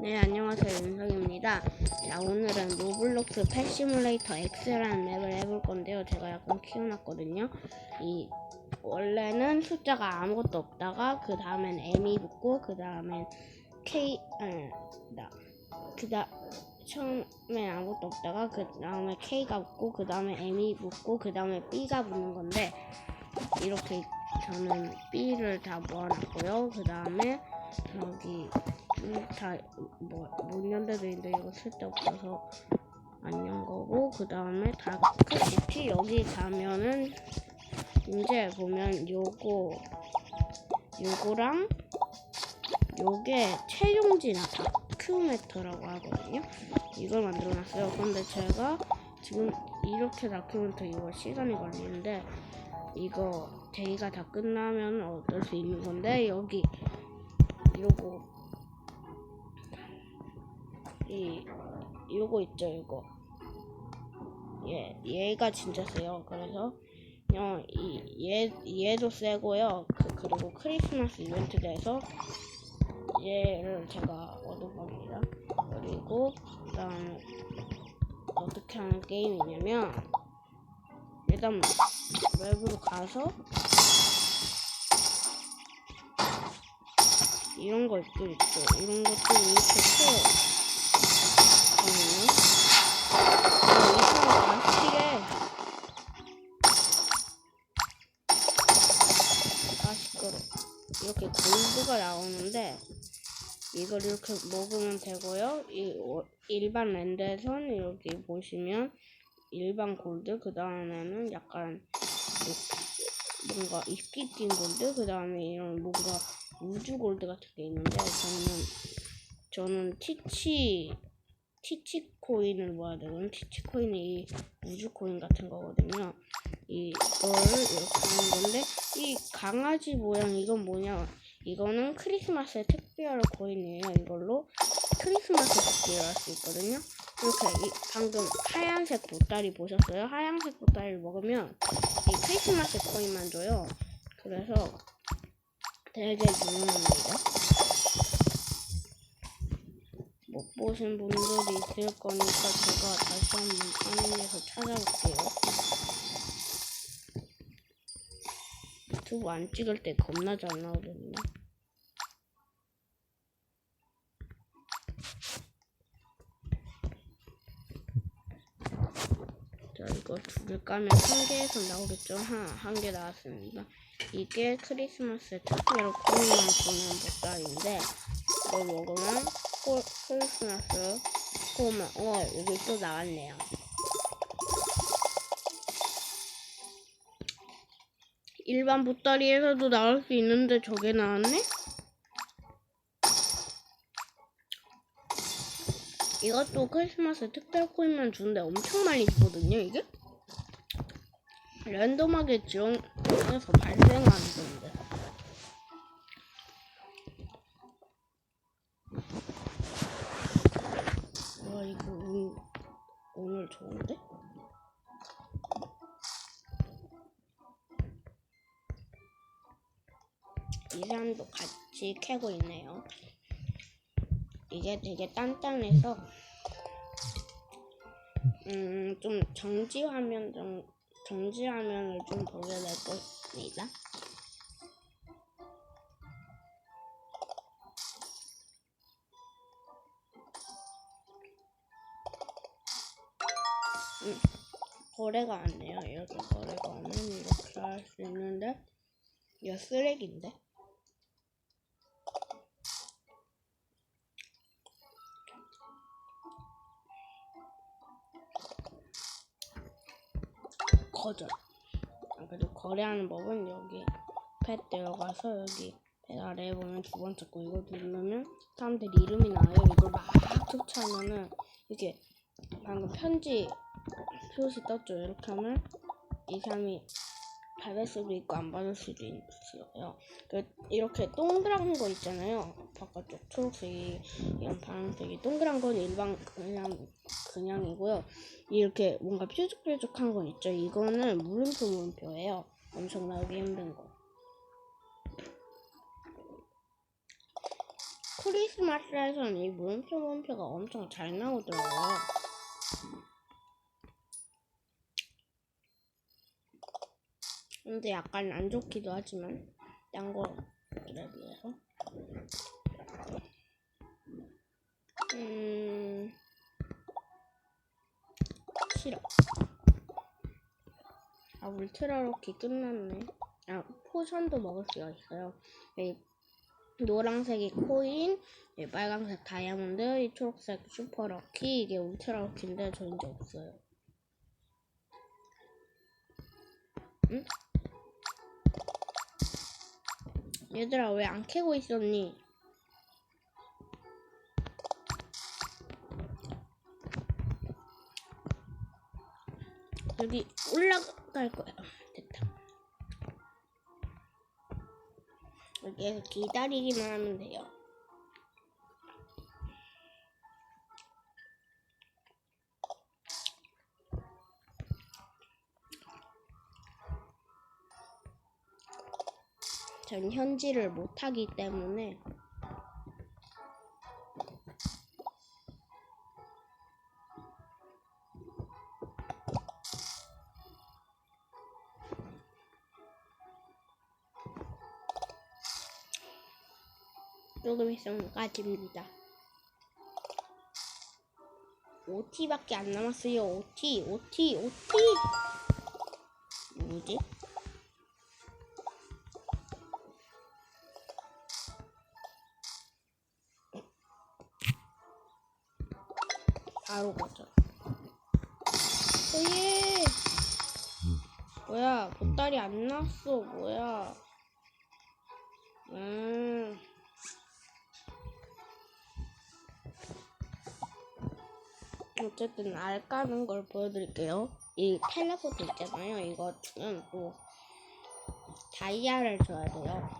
네, 안녕하세요. 윤석입니다. 자, 오늘은 로블록스 펫 시뮬레이터 X라는 맵을 해볼 건데요. 제가 약간 키워놨거든요. 이, 원래는 숫자가 아무것도 없다가, 그 다음엔 M이 붙고, 그 다음엔 K, 아니, 나, 그 다, 처음엔 아무것도 없다가, 그 다음에 K가 붙고, 그 다음에 M이 붙고, 그 다음에 B가 붙는 건데, 이렇게 저는 B를 다 모아놨고요. 그 다음에 여기 다뭐 문연대도 있는데 이거 쓸데없어서 안 연 거고 그 다음에 다크시티 여기 가면은 이제 보면 요거 요거랑 요게 체중지나 다큐멘터라고 하거든요. 이걸 만들어놨어요. 근데 제가 지금 이렇게 다큐멘터 이거 시간이 걸리는데 이거 데이가 다 끝나면 얻을 수 있는 건데 여기 요거 이 요거 있죠 이거 얘 얘가 진짜 세요 그래서 그냥 이얘 얘도 세고요 그, 그리고 크리스마스 이벤트 돼서 얘를 제가 얻은 겁니다 그리고 그다음에 어떻게 하는 게임이냐면 일단 웹으로 가서 이런 것들 있죠. 이런 것들 이렇게. 이렇게 골드가 나오는데, 이걸 이렇게 먹으면 되고요. 이 어, 일반 랜드에선 여기 보시면 일반 골드, 그 다음에는 약간 뭐- 뭔가 이끼 띈 골드, 그 다음에 이런 뭔가 우주 골드 같은 게 있는데 저는 저는 티치 티치 코인을 모아야 되거든요. 티치 코인이 이 우주 코인 같은 거거든요. 이거를 이렇게 하는 건데 이 강아지 모양 이건 뭐냐? 이거는 크리스마스의 특별 코인이에요. 이걸로 크리스마스 특별을 할수 있거든요. 이렇게 이 방금 하얀색 보따리 보셨어요? 하얀색 보따리를 먹으면 이 크리스마스 코인만 줘요. 그래서 되게 유용합니다. 못 보신 분들이 있을 거니까 제가 다시 한번 화면에서 찾아볼게요. 유튜브 안 찍을 때 겁나 잘 나오거든요. 자, 이거 둘을 까면 한 개에서 나오겠죠? 한, 한개 나왔습니다. 이게 크리스마스 특별로 코인만 주는 보따리인데, 이걸 먹으면 코, 크리스마스 코만, 어, 여기 또 나왔네요. 일반 보따리에서도 나올 수 있는데 저게 나왔네? 이것도 크리스마스 특별 코인만 주는데 엄청 많이 주거든요, 이게? 랜덤하게 지원해서 발생하는 건데. 오늘 좋은데? 이 사람도 같이 캐고 있네요. 이게 되게 단단해서 음, 좀 정지 화면 좀 정지 화면을 좀 보여드릴 겁니다. 거래가 안 돼요. 이렇게 거래가 오면 이렇게 할 수 있는데 이거 쓰레기인데? 거절. 아, 그리고 거래하는 법은 여기 펫 들어가서 여기 배달에 보면 두 번째 거 이거 누르면 사람들 이름이 나와요. 이걸 막 터치하면은 이게 방금 편지 표시 떴죠. 이렇게 하면 이 사람이 받을 수도 있고 안 받을 수도 있어요. 그 이렇게 동그란 거 있잖아요. 바깥쪽 초록색이 이런 파란색이 동그란 건 일반 그냥 그냥이고요. 이렇게 뭔가 뾰족뾰족한 건 있죠. 이거는 물음표 물음표예요. 엄청 나오기 힘든 거. 크리스마스에서는 이 물음표 물음표가 엄청 잘 나오더라고요. 근데 약간 안 좋기도 하지만 딴 거들에 비해서 음 싫어. 아 울트라 로키 끝났네. 아 포션도 먹을 수가 있어요. 이 노란색이 코인, 이 빨간색 다이아몬드, 이 초록색 슈퍼 럭키 이게 울트라 럭키인데 저 이제 없어요. 응? 얘들아 왜 안 캐고 있었니? 여기 올라갈 거야. 됐다. 여기에서 기다리기만 하면 돼요. 전 현질을 못하기 때문에 조금 있으면 까집니다. 5T밖에 안 남았어요. 5T, 5T, 5T. 뭐지? 바로 가자. 오예. 뭐야? 보따리 안 나왔어. 뭐야? 음. 어쨌든 알 까는 걸 보여드릴게요. 이 텔레포트 있잖아요. 이거는 또 다이아를 줘야 돼요.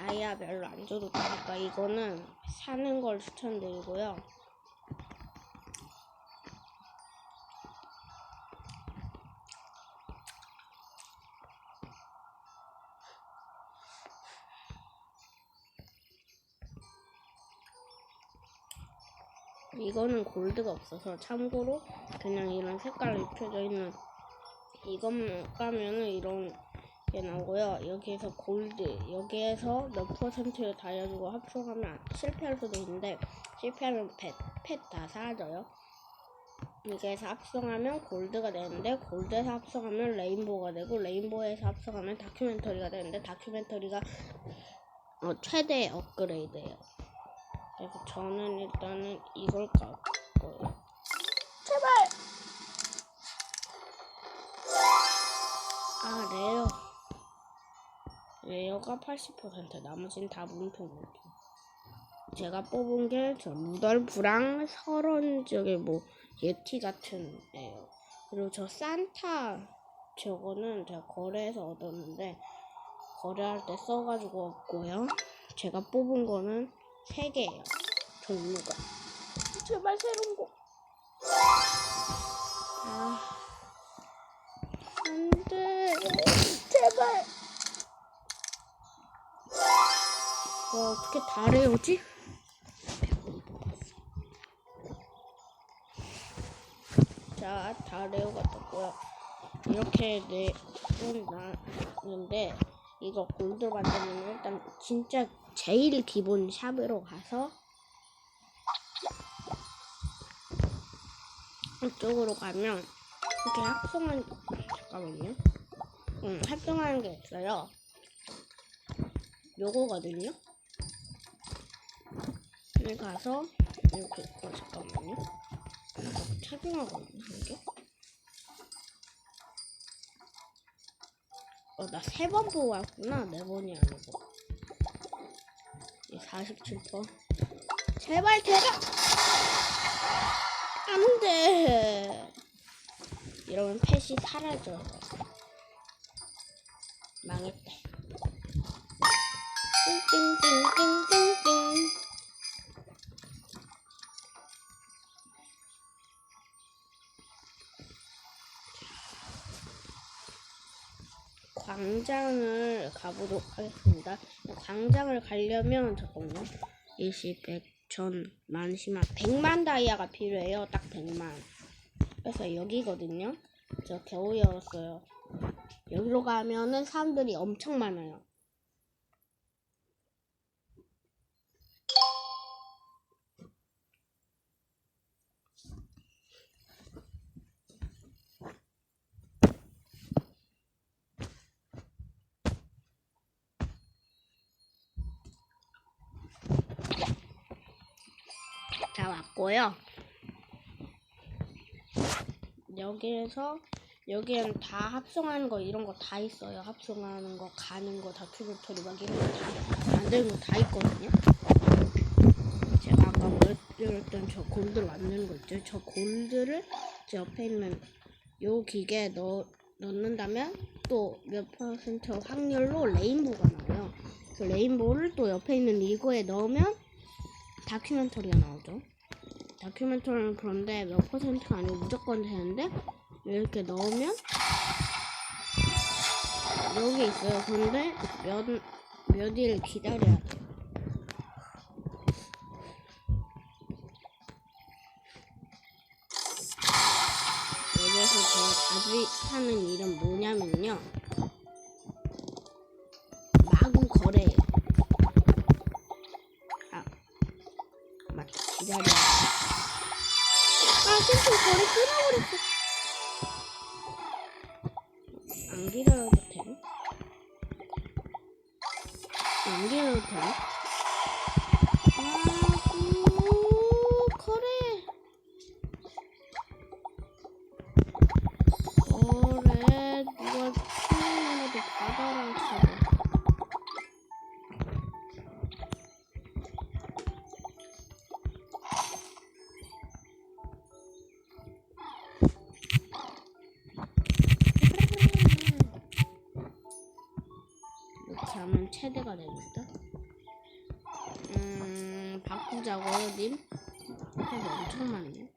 다이아 별로 안 줘도 되니까 이거는 사는 걸 추천드리고요. 이거는 골드가 없어서 참고로 그냥 이런 색깔로 입혀져 있는 이것만 까면은 이런 게 나오고요. 여기에서 골드, 여기에서 몇 퍼센트를 다려주고 합성하면 안- 실패할 수도 있는데 실패하면 펫, 펫다 사라져요. 여기에서 합성하면 골드가 되는데 골드에서 합성하면 레인보우가 되고 레인보우에서 합성하면 다큐멘터리가 되는데 다큐멘터리가 어, 최대 업그레이드예요. 그래서 저는 일단은 이걸 깔 거예요. 제발! 아, 레어. 레어가 80%, 나머지는 다 문표 문표. 제가 뽑은 게 저 루돌프랑 설원 저기 뭐 예티 같은 애요. 그리고 저 산타 저거는 제가 거래해서 얻었는데 거래할 때 써가지고 얻고요. 제가 뽑은 거는 세 개예요. 종류가. 제발 새로운 거. 아, 안 돼. 제발. 와, 어떻게 다 레오지? 자, 다 레오가 떴고요. 이렇게 네, 좀 나는데, 이거 골드 만들면 일단 진짜 제일 기본 샵으로 가서 이쪽으로 가면 이렇게 합성한 잠깐만요. 음, 합성하는 게 있어요. 요거거든요. 여기 가서 이렇게 어, 잠깐만요. 착용하고 있나 한 개? 어, 나 세 번 보고 왔구나. 네 번이 아니고. 이 47%. 제발 대박! 안 돼! 이러면 펫이 사라져. 망 광장을 가보도록 하겠습니다. 광장을 가려면 잠깐만요. 20, 100, 1000, 만, 10만, 100만 다이아가 필요해요. 딱 100만. 그래서 여기거든요. 저 겨우 열었어요. 여기로 가면은 사람들이 엄청 많아요. 자 왔고요. 여기에서 여기에는 다 합성하는 거 이런 거 다 있어요. 합성하는 거, 가는 거, 다큐멘터리 막 이런 거다 만드는 거 다 있거든요. 제가 아까 보여드렸던 저 골드 만드는 거 있죠. 저 골드를 제 옆에 있는 요 기계에 넣, 넣는다면 또 몇 퍼센트 확률로 레인보우가 나와요. 그 레인보우를 또 옆에 있는 이거에 넣으면 다큐멘터리가 나오죠. 다큐멘터리는 그런데 몇 퍼센트가 아니고 무조건 되는데 이렇게 넣으면 여기 있어요. 근데 몇, 몇 일 기다려야 돼요. 여기서 제가 자주 하는 일은 뭐냐면요. 거래 끊어버렸어. 안 기다려 최대가 됩니다. 음, 바꾸자고요, 님. 해도 엄청 많네.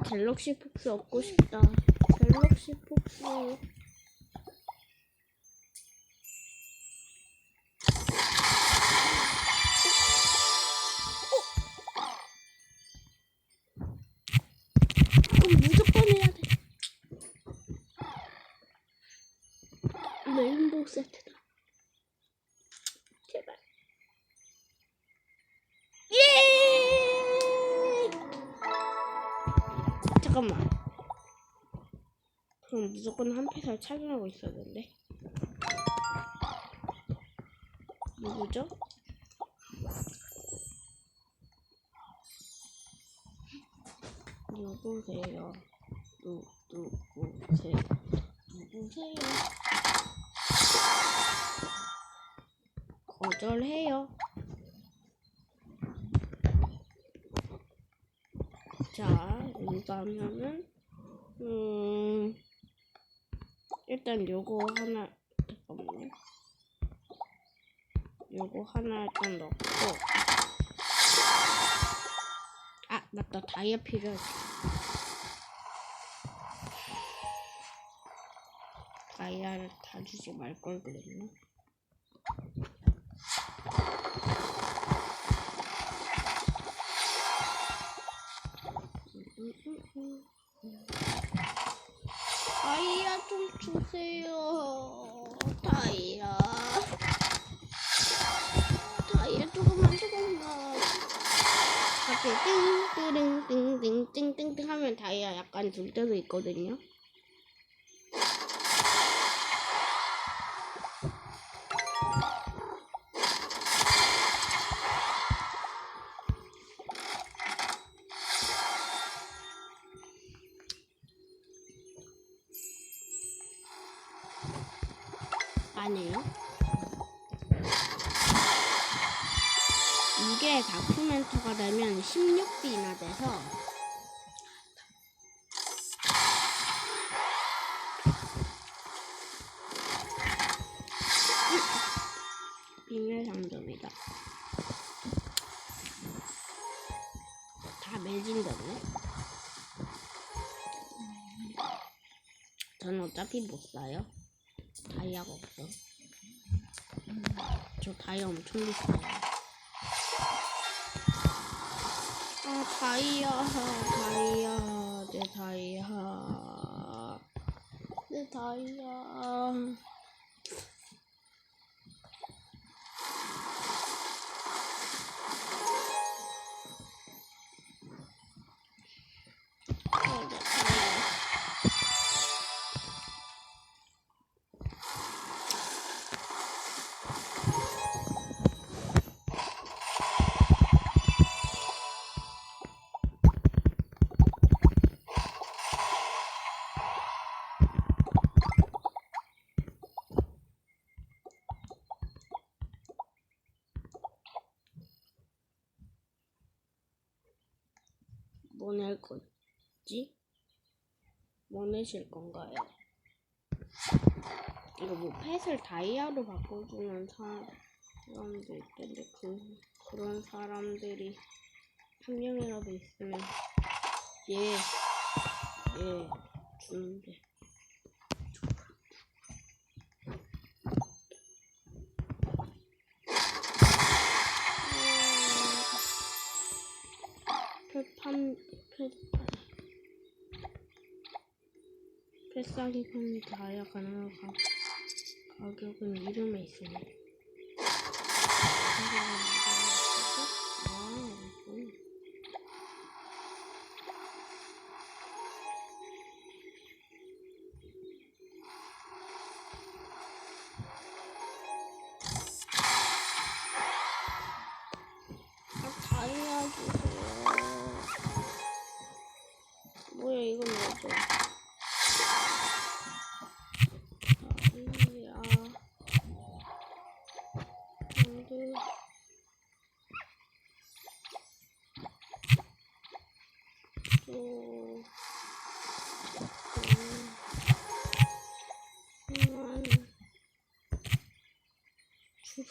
갤럭시 폭스 얻고 싶다. 갤럭시 폭스. 무조건 한 패살 착용하고 있어야 되는데. 누구죠? 누구세요? 누, 누구세요? 누구세요? 거절해요. 자, 하면은, 음, 일단 요거 하나, 잠깐만요. 요거 하나 일단 넣고, 아, 맞다. 다이아 필요하지. 다이아를 다 주지 말 걸 그랬나? 다이아 주세요. 다이아. 다이아 조금만 조금만. 갑자기 띵띵 띵 띵 띵 띵 하면 다이아 약간 줄 때도 있거든요. 아니에요. 이게 다큐멘터가 되면 16비나 돼서 비밀 상점이다. 다 매진됐네. 전 어차피 못 사요. 다이아가 없어. 저 다이아 엄청 비싸요. 아 다이아 다이아 내 다이아 내 다이아 뭐낼 거지? 뭐 내실 건가요? 이거 뭐 펫을 다이아로 바꿔주는 사람도 있던데 그 그런 사람들이 한 명이라도 있으면 예, 예 주는데 펫판 펫 펫싸기 판 다이아 가능한 가, 가격은 이름에 있으니 아,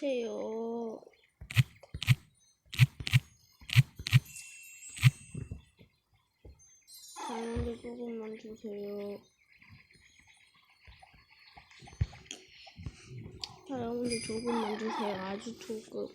주세요. 다이아몬드 조금만 주세요. 다이아몬드 조금만 주세요. 아주 조금.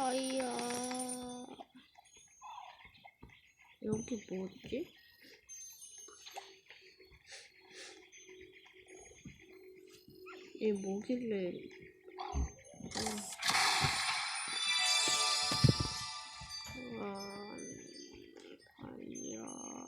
다이아. 여기 뭐지? 이 뭐길래? 음. 아, 다이아.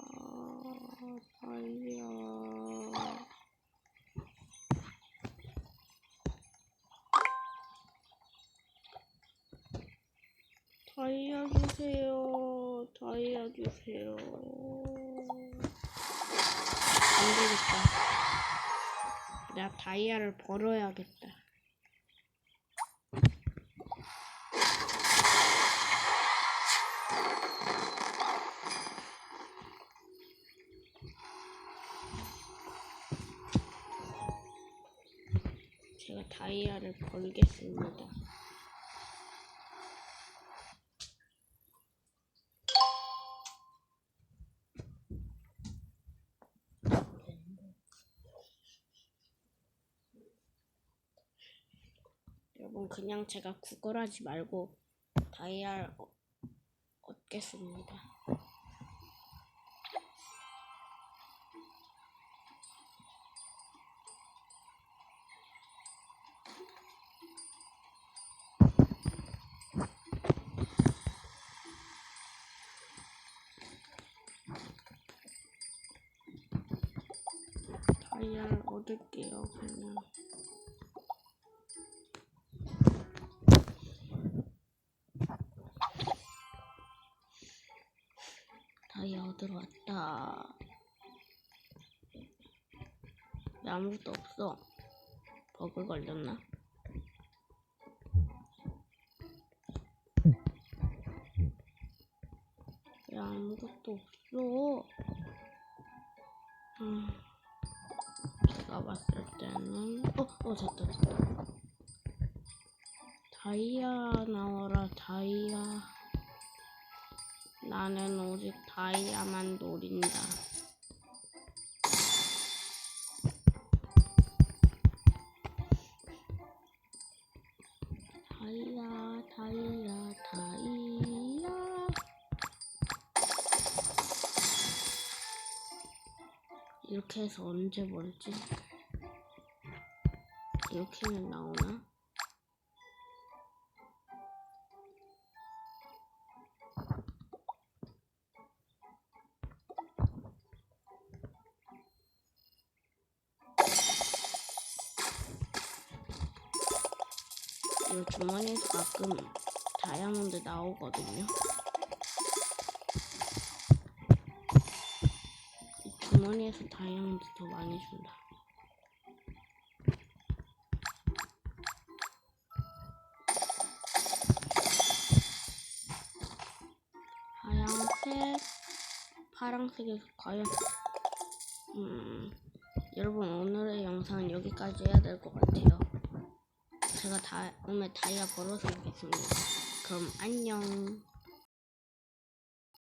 다이아 주세요. 안 되겠다. 내가 다이아를 벌어야겠다. 제가 다이아를 벌겠습니다. 그냥 제가 구걸하지 말고 다이아를 얻- 얻겠습니다. 다이아를 얻을게요 그냥. 다이아 얻으러 왔다. 왜 아무것도 없어? 버그 걸렸나? 왜 아무것도 없어? 음, 제가 봤을 때는 어, 어, 됐다, 됐다. 다이아 나와라, 다이아. 나는 오직 다이아만 노린다. 이렇게 해서 언제 벌지? 이렇게는 나오나? 이 주머니에서 가끔 다이아몬드 나오거든요. 이 주머니에서 다이아몬드 더 많이 준다. 하얀색, 파란색에서 과연 음 여러분 오늘의 영상은 여기까지 해야 될 것 같아요. 제가 다 오늘 다이아 벌어서 오겠습니다. 그럼 안녕.